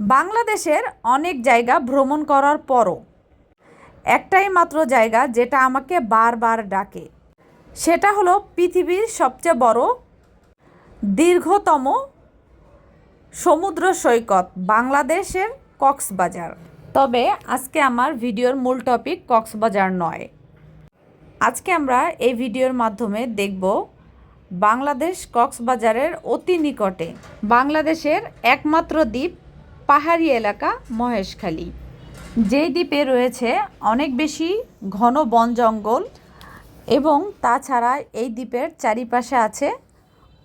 বাংলাদেশের অনেক জায়গা ভ্রমণ করার পরও একটাই মাত্র জায়গা যেটা আমাকে বারবার ডাকে, সেটা হলো পৃথিবীর সবচেয়ে বড় দীর্ঘতম সমুদ্র সৈকত বাংলাদেশের কক্সবাজার। তবে আজকে আমার ভিডিওর মূল টপিক কক্সবাজার নয়। আজকে আমরা এই ভিডিওর মাধ্যমে দেখব বাংলাদেশ কক্সবাজারের অতি নিকটে বাংলাদেশের একমাত্র দ্বীপ পাহাড়ি এলাকা মহেশখালী। যেই দ্বীপে রয়েছে অনেক বেশি ঘন বন জঙ্গল এবং তাছাড়া এই দ্বীপের চারিপাশে আছে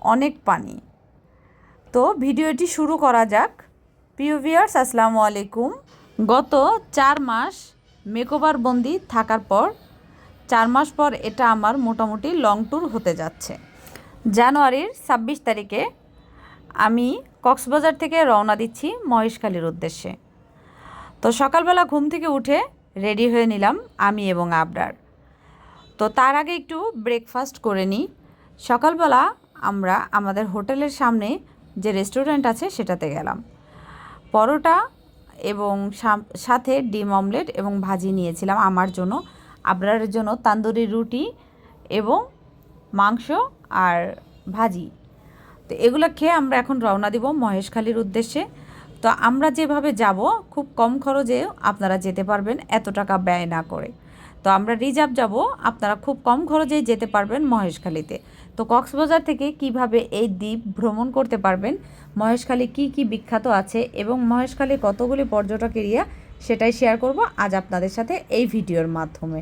অনেক পানি। তো ভিডিওটি শুরু করা যাক। প্রিয় ভিউয়ার্স, আসসালামু আলাইকুম। গত চার মাস মেকওভার বন্দি থাকার পর, চার মাস পর এটা আমার মোটামুটি লং ট্যুর হতে যাচ্ছে। জানুয়ারির ছাব্বিশ তারিখে আমি কক্সবাজার থেকে রওনা দিচ্ছি মহেশখালীর উদ্দেশ্যে। তো সকালবেলা ঘুম থেকে উঠে রেডি হয়ে নিলাম আমি এবং আবরার। তো তার আগে একটু ব্রেকফাস্ট করে নিই। সকালবেলা আমরা আমাদের হোটেলের সামনে যে রেস্টুরেন্ট আছে সেটাতে গেলাম। পরোটা এবং সাথে ডিম অমলেট এবং ভাজি নিয়েছিলাম আমার জন্য, আবরারের জন্য, তান্দুরি রুটি এবং মাংস আর ভাজি। তো এগুলো খেয়ে আমরা এখন রওনা দিব মহেশখালীর উদ্দেশ্যে। তো আমরা যেভাবে যাব, খুব কম খরচে আপনারা যেতে পারবেন, এত টাকা ব্যয় না করে। তো আমরা রিজার্ভ যাব, আপনারা খুব কম খরচেই যেতে পারবেন মহেশখালীতে। তো কক্সবাজার থেকে কীভাবে এই দ্বীপ ভ্রমণ করতে পারবেন, মহেশখালী কি কি বিখ্যাত আছে এবং মহেশখালী কতগুলি পর্যটক এরিয়া সেটাই শেয়ার করব আজ আপনাদের সাথে এই ভিডিওর মাধ্যমে।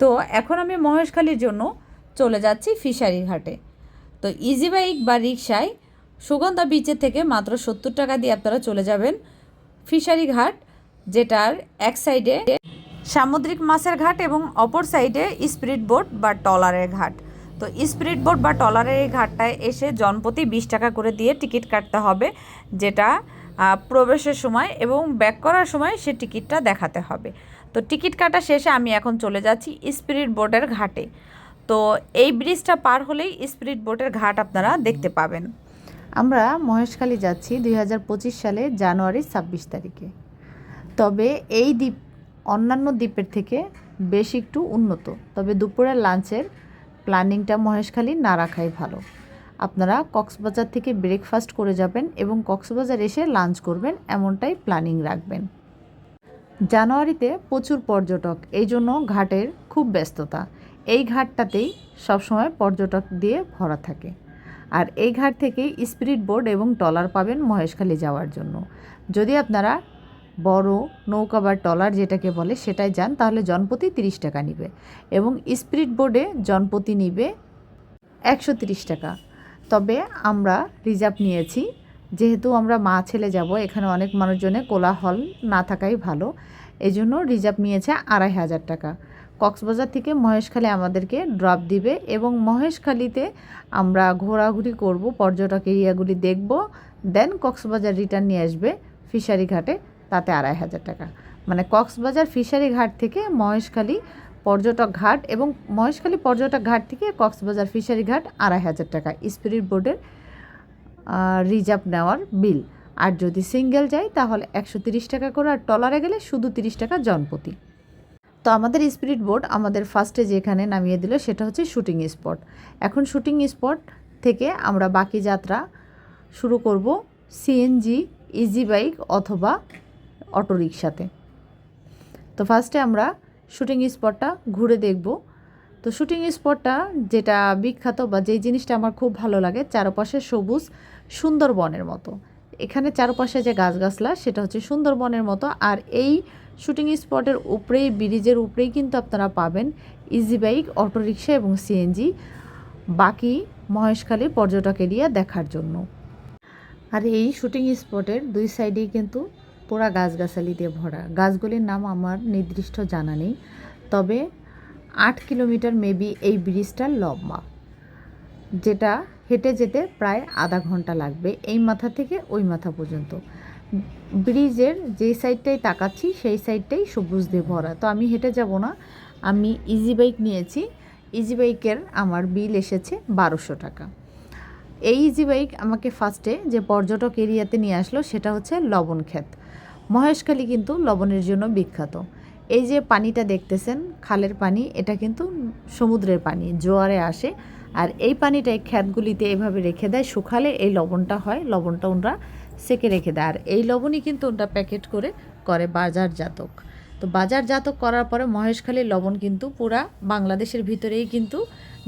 তো এখন আমি মহেশখালীর জন্য চলে যাচ্ছি ফিশারি ঘাটে তো ইজি বাইক বা রিক্সায় সুগন্ধা বিচের থেকে মাত্র সত্তর টাকা দিয়ে আপনারা চলে যাবেন ফিশারি ঘাট, যেটার এক সাইডে সামুদ্রিক মাছের ঘাট এবং অপর সাইডে স্পিরিট বোট বা টলারের ঘাট। তো স্পিরিট বোট বা টলারের এই ঘাটটায় এসে জনপ্রতি বিশ টাকা করে দিয়ে টিকিট কাটতে হবে, যেটা প্রবেশের সময় এবং ব্যাক করার সময় সে টিকিটটা দেখাতে হবে। তো টিকিট কাটা শেষে আমি এখন চলে যাচ্ছি স্পিরিট বোটের ঘাটে। তো এই ব্রিজটা পার হলেই স্পিরিট বোটের ঘাট আপনারা দেখতে পাবেন। আমরা মহেশখালী যাচ্ছি দুই হাজার পঁচিশ সালে জানুয়ারি ছাব্বিশ তারিখে। তবে এই দ্বীপ অন্যান্য দ্বীপের থেকে বেশ একটু উন্নত। তবে দুপুরের লাঞ্চের প্ল্যানিংটা মহেশখালী না রাখাই ভালো। আপনারা কক্সবাজার থেকে ব্রেকফাস্ট করে যাবেন এবং কক্সবাজার এসে লাঞ্চ করবেন, এমনটাই প্ল্যানিং রাখবেন। জানুয়ারিতে প্রচুর পর্যটক, এই জন্য ঘাটের খুব ব্যস্ততা। এই ঘাটটাতেই সবসময় পর্যটক দিয়ে ভরা থাকে। আর এই ঘাট থেকেই স্পিরিট বোর্ড এবং টলার পাবেন মহেশখালী যাওয়ার জন্য। যদি আপনারা বড় নৌকা বা টলার যেটাকে বলে সেটাই যান, তাহলে জনপতি তিরিশ টাকা নিবে এবং স্পিরিট বোর্ডে জনপতি নিবে একশো তিরিশ টাকা। তবে আমরা রিজার্ভ নিয়েছি। যেহেতু আমরা মা ছেলে যাব, এখানে অনেক মানুষজনে কোলাহল না থাকাই ভালো। এজন্য রিজার্ভ নিয়েছে আড়াই হাজার টাকা। কক্সবাজার থেকে মহেশখালী আমাদেরকে ড্রপ দিবে এবং মহেশখালীতে আমরা ঘোরাঘুরি করব, পর্যটক এরিয়াগুলি দেখব দেন কক্সবাজার রিটার্ন নিয়ে আসবে ফিশারি ঘাটে, তাতে আড়াই হাজার টাকা। মানে কক্সবাজার ফিশারি ঘাট থেকে মহেশখালী পর্যটক ঘাট এবং মহেশখালী পর্যটক ঘাট থেকে কক্সবাজার ফিশারি ঘাট আড়াই হাজার টাকা স্পিরিট বোর্ডের রিজার্ভ নেওয়ার বিল আর যদি সিঙ্গেল যাই তাহলে একশো তিরিশ টাকা করে, আর টলারে গেলে শুধু তিরিশ টাকা জনপ্রতি। তো আমাদের স্পিরিট বোর্ড আমাদের ফার্স্টে যেখানে নামিয়ে দিল সেটা হচ্ছে শুটিং স্পট এখন শুটিং স্পট থেকে আমরা বাকি যাত্রা শুরু করব সিএনজি ইজি বাইক অথবা অটোরিকশাতে তো ফার্স্টে আমরা শুটিং স্পটটা ঘুরে দেখব। তো শুটিং স্পটটা যেটা বিখ্যাত বা যেই জিনিসটা আমার খুব ভালো লাগে, চারপাশে সবুজ সুন্দরবনের মতো। এখানে চারপাশে যে গাছগাছলা, সেটা হচ্ছে সুন্দরবনের মতো। আর এই শুটিং স্পটের উপরেই, ব্রিজের উপরেই কিন্তু আপনারা পাবেন ইজি বাইক অটোরিকশা এবং সিএনজি বাকি মহেশখালী পর্যটক এরিয়া দেখার জন্য। আর এই শুটিং স্পটের দুই সাইডেই কিন্তু পুরা গাছগাছালি দিয়ে ভরা। গাছগুলির নাম আমার নির্দিষ্ট জানা নেই, তবে আট কিলোমিটার মেবি এই ব্রিজটার লম্বা, যেটা হেঁটে যেতে প্রায় আধা ঘণ্টা লাগবে, এই মাথা থেকে ওই মাথা পর্যন্ত। ব্রিজের যেই সাইডটাই তাকাচ্ছি, সেই সাইডটাই সবুজ দিয়ে ভরা। তো আমি হেঁটে যাব না। আমি ইজি বাইক নিয়েছি। ইজি বাইকের আমার বিল এসেছে বারোশো টাকা। এই ইজি বাইক আমাকে ফার্স্টে যে পর্যটক এরিয়াতে নিয়ে আসলো, সেটা হচ্ছে লবণ ক্ষেত। মহেশখালী কিন্তু লবণের জন্য বিখ্যাত। এই যে পানিটা দেখতেছেন, খালের পানি, এটা কিন্তু সমুদ্রের পানি, জোয়ারে আসে। আর এই পানিটা এই ক্ষেতগুলিতে এভাবে রেখে দেয়। শুকালে এই লবণটা হয়। লবণটা ওনরা সেকে রেখে দেয়। আর এই লবণই কিন্তু ওটা প্যাকেট করে করে বাজারজাতক তো বাজারজাতক করার পরে মহেশখালীর লবণ কিন্তু পুরা বাংলাদেশের ভিতরেই কিন্তু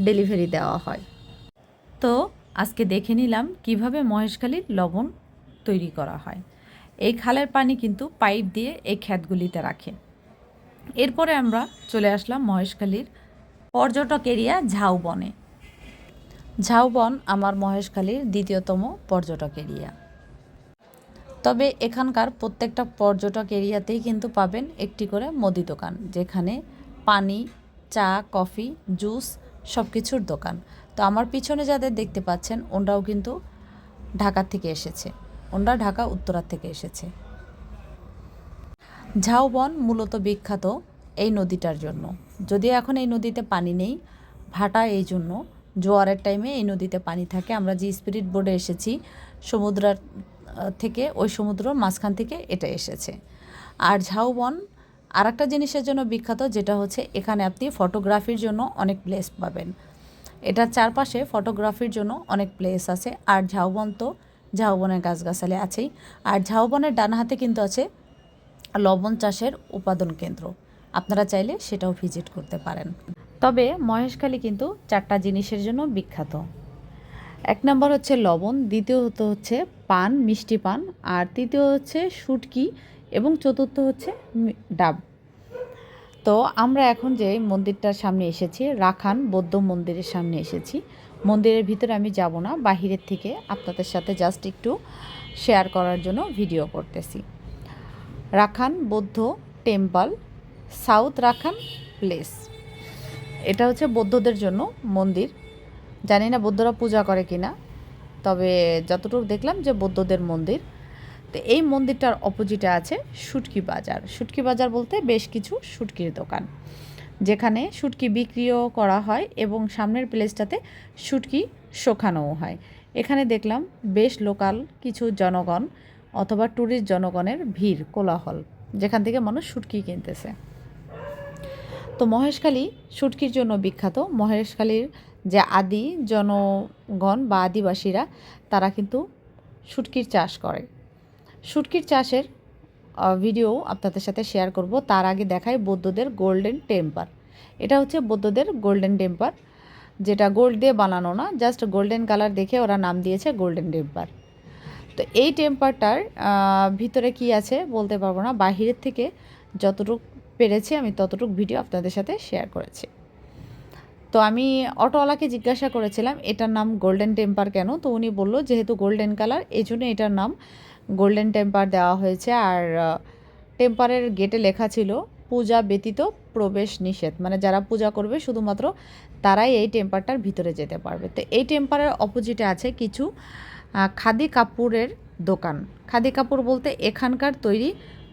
ডেলিভারি দেওয়া হয়। তো আজকে দেখে নিলাম কীভাবে মহেশখালীর লবণ তৈরি করা হয়। এই খালের পানি কিন্তু পাইপ দিয়ে এই ক্ষেতগুলিতে রাখে। এরপরে আমরা চলে আসলাম মহেশখালীর পর্যটক এরিয়া ঝাউবনে। ঝাউবন আমার মহেশখালীর দ্বিতীয়তম পর্যটক এরিয়া। তবে এখানকার প্রত্যেকটা পর্যটক এরিয়াতেই কিন্তু পাবেন একটি করে মুদি দোকান, যেখানে পানি, চা, কফি, জুস সব কিছুর দোকান। তো আমার পিছনে যাদের দেখতে পাচ্ছেন, ওনরাও কিন্তু ঢাকা থেকে এসেছে। ওনরা ঢাকা উত্তরার থেকে এসেছে। ঝাউবন মূলত বিখ্যাত এই নদীটার জন্য। যদিও এখন এই নদীতে পানি নেই, ভাটা এই জন্য। জোয়ারের টাইমে এই নদীতে পানি থাকে। আমরা যে স্পিরিট বোর্ডে এসেছি, সমুদ্রের থেকে ওই সমুদ্র মাঝখান থেকে এটা এসেছে। আর ঝাউবন আর একটা জিনিসের জন্য বিখ্যাত যেটা হচ্ছে এখানে আপনি ফটোগ্রাফির জন্য অনেক প্লেস পাবেন। এটার চারপাশে ফটোগ্রাফির জন্য অনেক প্লেস আছে। আর ঝাউবন তো ঝাউবনের গাছগাছালি আছেই। আর ঝাউবনের ডান হাতে কিন্তু আছে লবণ চাষের উৎপাদন কেন্দ্র। আপনারা চাইলে সেটাও ভিজিট করতে পারেন। তবে মহেশখালী কিন্তু চারটা জিনিসের জন্য বিখ্যাত। এক নম্বর হচ্ছে লবণ দ্বিতীয়ত হচ্ছে পান, মিষ্টি পান, আর তৃতীয় হচ্ছে শুটকি এবং চতুর্থ হচ্ছে ডাব। তো আমরা এখন যে মন্দিরটার সামনে এসেছি, রাখান বৌদ্ধ মন্দিরের সামনে এসেছি। মন্দিরের ভিতরে আমি যাব না, বাহিরের থেকে আপনাদের সাথে জাস্ট একটু শেয়ার করার জন্য ভিডিও করতেছি। রাখান বৌদ্ধ টেম্পল সাউথ রাখান প্লেস এটা হচ্ছে বৌদ্ধদের জন্য মন্দির। জানি না বৌদ্ধরা পূজা করে কিনা, তবে যতটুকু দেখলাম যে বৌদ্ধদের মন্দির। তো এই মন্দিরটার অপোজিটে আছে শুটকি বাজার। শুটকি বাজার বলতে বেশ কিছু শুটকির দোকান, যেখানে শুটকি বিক্রিও করা হয় এবং সামনের প্লেসটাতে শুটকি শোখানোও হয়। এখানে দেখলাম বেশ লোকাল কিছু জনগণ অথবা ট্যুরিস্ট জনগণের ভিড়, কোলাহল, যেখান থেকে মানুষ শুটকি কিনতেছে। তো মহেশখালী শুটকির জন্য বিখ্যাত। মহেশখালীর যে আদি জনগণ বা আদিবাসীরা, তারা কিন্তু শুটকির চাষ করে। শুটকির চাষের ভিডিও আপনাদের সাথে শেয়ার করব। তার আগে দেখায় বৌদ্ধদের গোল্ডেন টেম্পার এটা হচ্ছে বৌদ্ধদের গোল্ডেন টেম্পার যেটা গোল্ড দিয়ে বানানো না জাস্ট গোল্ডেন কালার দেখে ওরা নাম দিয়েছে গোল্ডেন টেম্পার তো এই টেম্পারটার ভিতরে কি আছে বলতে পারব না। বাহিরের থেকে যতটুকু পেরেছি আমি ততটুকু ভিডিও আপনাদের সাথে শেয়ার করেছি। তো আমি অটোওয়ালাকে জিজ্ঞাসা করেছিলাম, এটার নাম গোল্ডেন টেম্পার কেন? তো উনি বলল, যেহেতু গোল্ডেন কালার এই জন্য এটার নাম গোল্ডেন টেম্পার দেওয়া হয়েছে। আর টেম্পারের গেটে লেখা ছিল, পূজা ব্যতীত প্রবেশ নিষেধ। মানে যারা পূজা করবে, শুধুমাত্র তারাই এই টেম্পারটার ভিতরে যেতে পারবে। তো এই টেম্পারের অপোজিটে আছে কিছু খাদি কাপড়ের দোকান। খাদি কাপড় বলতে এখানকার তৈরি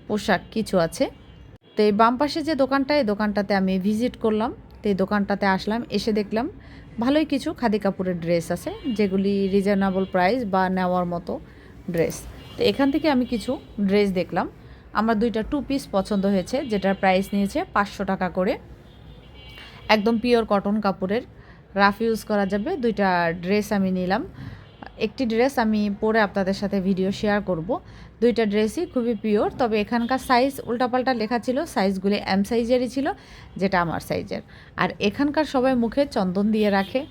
পোশাক কিছু আছে। তো এই বাম পাশে যে দোকানটা, এই দোকানটাতে আমি ভিজিট করলাম। তো এই দোকানটাতে আসলাম, এসে দেখলাম ভালোই কিছু খাদি কাপড়ের ড্রেস আছে, যেগুলি রিজনেবল প্রাইস বা নেওয়ার মতো ড্রেস। তো এখান থেকে আমি কিছু ড্রেস দেখলাম। আমার দুইটা টু পিস পছন্দ হয়েছে, যেটার প্রাইস নিয়েছে পাঁচশো টাকা করে। একদম পিওর কটন কাপড়ের রাফ ইউজ করা যাবে, দুইটা ড্রেস আমি নিলাম। একটি ড্রেস আমি পরে আপনাদের সাথে ভিডিও শেয়ার করব। দুইটা ড্রেসই খুবই পিওর তবে এখানকার সাইজ উল্টাপাল্টা লেখা ছিল সাইজগুলি এম সাইজেরই ছিল, যেটা আমার সাইজের আর এখানকার সবাই মুখে চন্দন দিয়ে রাখে।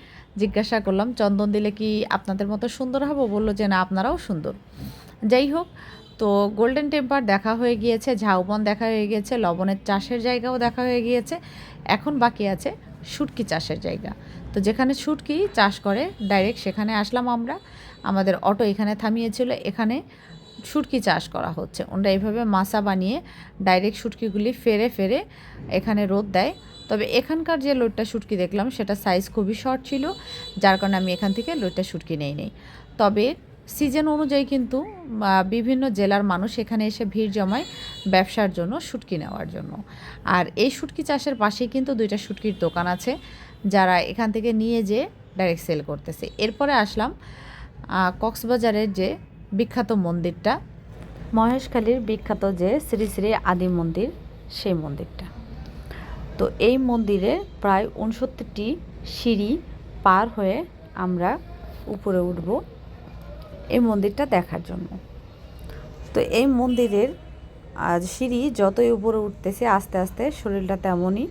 জিজ্ঞাসা করলাম, চন্দন দিলে কি আপনাদের মতো সুন্দর হব? বলল যে, না, আপনারাও সুন্দর। যাই হোক, তো গোল্ডেন টেম্পার দেখা হয়ে গিয়েছে, ঝাউবন দেখা হয়ে গিয়েছে, লবণের চাষের জায়গাও দেখা হয়ে গিয়েছে। এখন বাকি আছে শুটকি চাষের জায়গা। তো যেখানে শুটকি চাষ করে ডাইরেক্ট সেখানে আসলাম আমরা। আমাদের অটো এখানে থামিয়েছিল, এখানে শুটকি চাষ করা হচ্ছে। ওরা এইভাবে মাসা বানিয়ে ডাইরেক্ট শুটকিগুলি ফেরে ফেরে এখানে রোদ দেয়। তবে এখানকার যে লোডটা শুটকি দেখলাম, সেটা সাইজ খুবই শর্ট ছিল, যার কারণে আমি এখান থেকে লোডটা শুটকি নেই নেই। তবে সিজন অনুযায়ী কিন্তু বিভিন্ন জেলার মানুষ এখানে এসে ভিড় জমায় ব্যবসার জন্য শুটকি নেওয়ার জন্য। আর এই শুটকি চাষের পাশেই কিন্তু দুইটা শুটকির দোকান আছে। যারা এখান থেকে নিয়ে যেয়ে ডাইরেক্ট সেল করতেছে। এরপরে আসলাম কক্সবাজারের যে বিখ্যাত মন্দিরটা, মহেশখালীর বিখ্যাত যে শ্রী শ্রী আদি মন্দির, সেই মন্দিরটা। তো এই মন্দিরে প্রায় উনসত্তরটি সিঁড়ি পার হয়ে আমরা উপরে উঠব এই মন্দিরটা দেখার জন্য। তো এই মন্দিরের সিঁড়ি যতই উপরে উঠতেছে আস্তে আস্তে শরীরটা তেমনই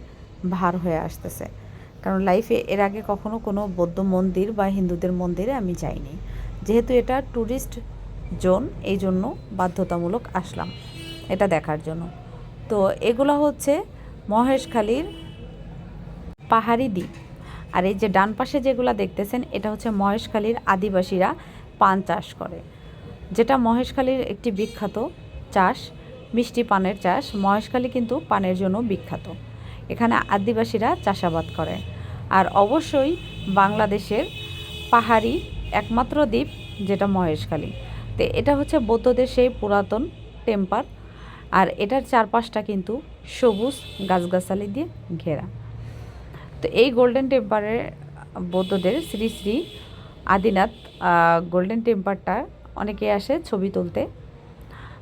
ভার হয়ে আসতেছে। কারণ লাইফে এর আগে কখনো কোনো বৌদ্ধ মন্দির বা হিন্দুদের মন্দিরে আমি যাইনি। যেহেতু এটা ট্যুরিস্ট জোন এই জন্য বাধ্যতামূলক আসলাম এটা দেখার জন্য। তো এগুলো হচ্ছে মহেশখালীর পাহাড়ি দ্বীপ। আর এই যে ডান পাশে যেগুলো দেখতেছেন, এটা হচ্ছে মহেশখালীর আদিবাসীরা পান চাষ করে। যেটা মহেশখালীর একটি বিখ্যাত চাষ, মিষ্টি পানের চাষ। মহেশখালী কিন্তু পানের জন্য বিখ্যাত। এখানে আদিবাসীরা চাষাবাদ করে। আর অবশ্যই বাংলাদেশের পাহাড়ি একমাত্র দ্বীপ যেটা মহেশখালী। তো এটা হচ্ছে বৌদ্ধদের সেই পুরাতন টেম্পার আর এটার চারপাশটা কিন্তু সবুজ গাছগাছালি দিয়ে ঘেরা। তো এই গোল্ডেন টেম্পারের বৌদ্ধদের শ্রী শ্রী আদিনাথ গোল্ডেন টেম্পারটা অনেকে আসে ছবি তুলতে।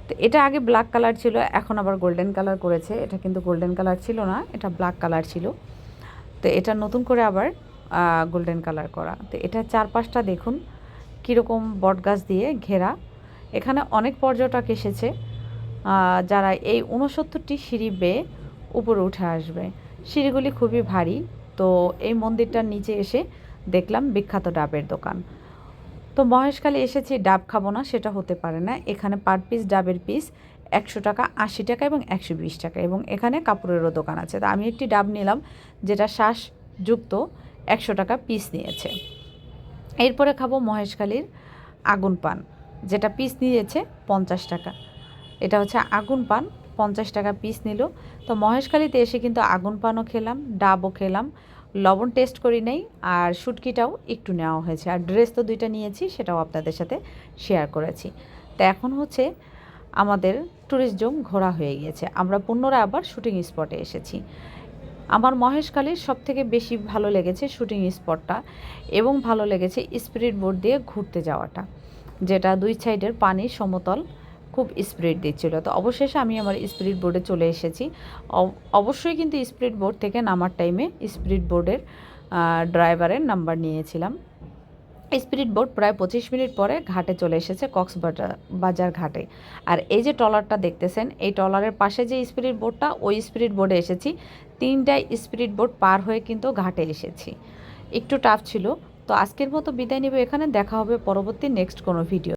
তো এটা আগে ব্ল্যাক কালার ছিল, এখন আবার গোল্ডেন কালার করেছে। এটা কিন্তু গোল্ডেন কালার ছিল না, এটা ব্ল্যাক কালার ছিল। তো এটা নতুন করে আবার গোল্ডেন কালার করা। তো এটা চারপাশটা দেখুন, কীরকম বটগাছ দিয়ে ঘেরা। এখানে অনেক পর্যটক এসেছে যারা এই উনসত্তরটি সিঁড়ি বেয়ে উপরে উঠে আসবে। সিঁড়িগুলি খুবই ভারী, তো এই মন্দিরটার নিচে এসে দেখলাম বিখ্যাত ডাবের দোকান। তো মহেশখালী এসেছি, ডাব খাব না, সেটা হতে পারে না। এখানে পার পিস ডাবের পিস একশো টাকা, আশি টাকা এবং একশো বিশ টাকা এবং এখানে কাপড়েরও দোকান আছে। তো আমি একটি ডাব নিলাম যেটা শ্বাসযুক্ত একশো টাকা পিস নিয়েছে। এরপরে খাব মহেশখালীর আগুন পান, যেটা পিস নিয়েছে পঞ্চাশ টাকা। এটা হচ্ছে আগুন পান, পঞ্চাশ টাকা পিস নিল। তো মহেশখালীতে এসে কিন্তু আগুন পানও খেলাম, ডাবও খেলাম। লবণ টেস্ট করি নাই আর শুটকিটাও একটু নেওয়া হয়েছে। আর ড্রেস তো দুইটা নিয়েছি, সেটাও আপনাদের সাথে শেয়ার করেছি। তো এখন হচ্ছে আমাদের ট্যুরিস্ট ঘোরা হয়ে গিয়েছে। আমরা পুনরায় আবার শুটিং স্পটে এসেছি। আমার মহেশখালীর সব থেকে বেশি ভালো লেগেছে শুটিং স্পটটা এবং ভালো লেগেছে স্পিরিট বোর্ড দিয়ে ঘুরতে যাওয়াটা, যেটা দুই সাইডের পানি সমতল খুব স্পিরিট দিচ্ছিল। তো অবশেষে আমি আমার স্পিরিট বোর্ডে চলে এসেছি। অব- অবশ্যই কিন্তু স্পিরিট বোর্ড থেকে নামার টাইমে স্পিরিট বোর্ডের ড্রাইভারের নাম্বার নিয়েছিলাম। স্পিরিট বোট প্রায় পঁচিশ মিনিট পরে ঘাটে চলে এসেছে কক্সবাজার বাজার ঘাটে। আর এই যে ট্রলারটা দেখতেছেন, এই ট্রলারের পাশে যে স্পিরিট বোটটা, ওই স্পিরিট বোর্ডে এসেছি। তিনটায় স্পিরিট বোট পার হয়ে কিন্তু ঘাটে এসেছি। একটু টাফ ছিল। তো আজকের মতো বিদায় নেব এখানে। দেখা হবে পরবর্তী নেক্সট কোনো ভিডিও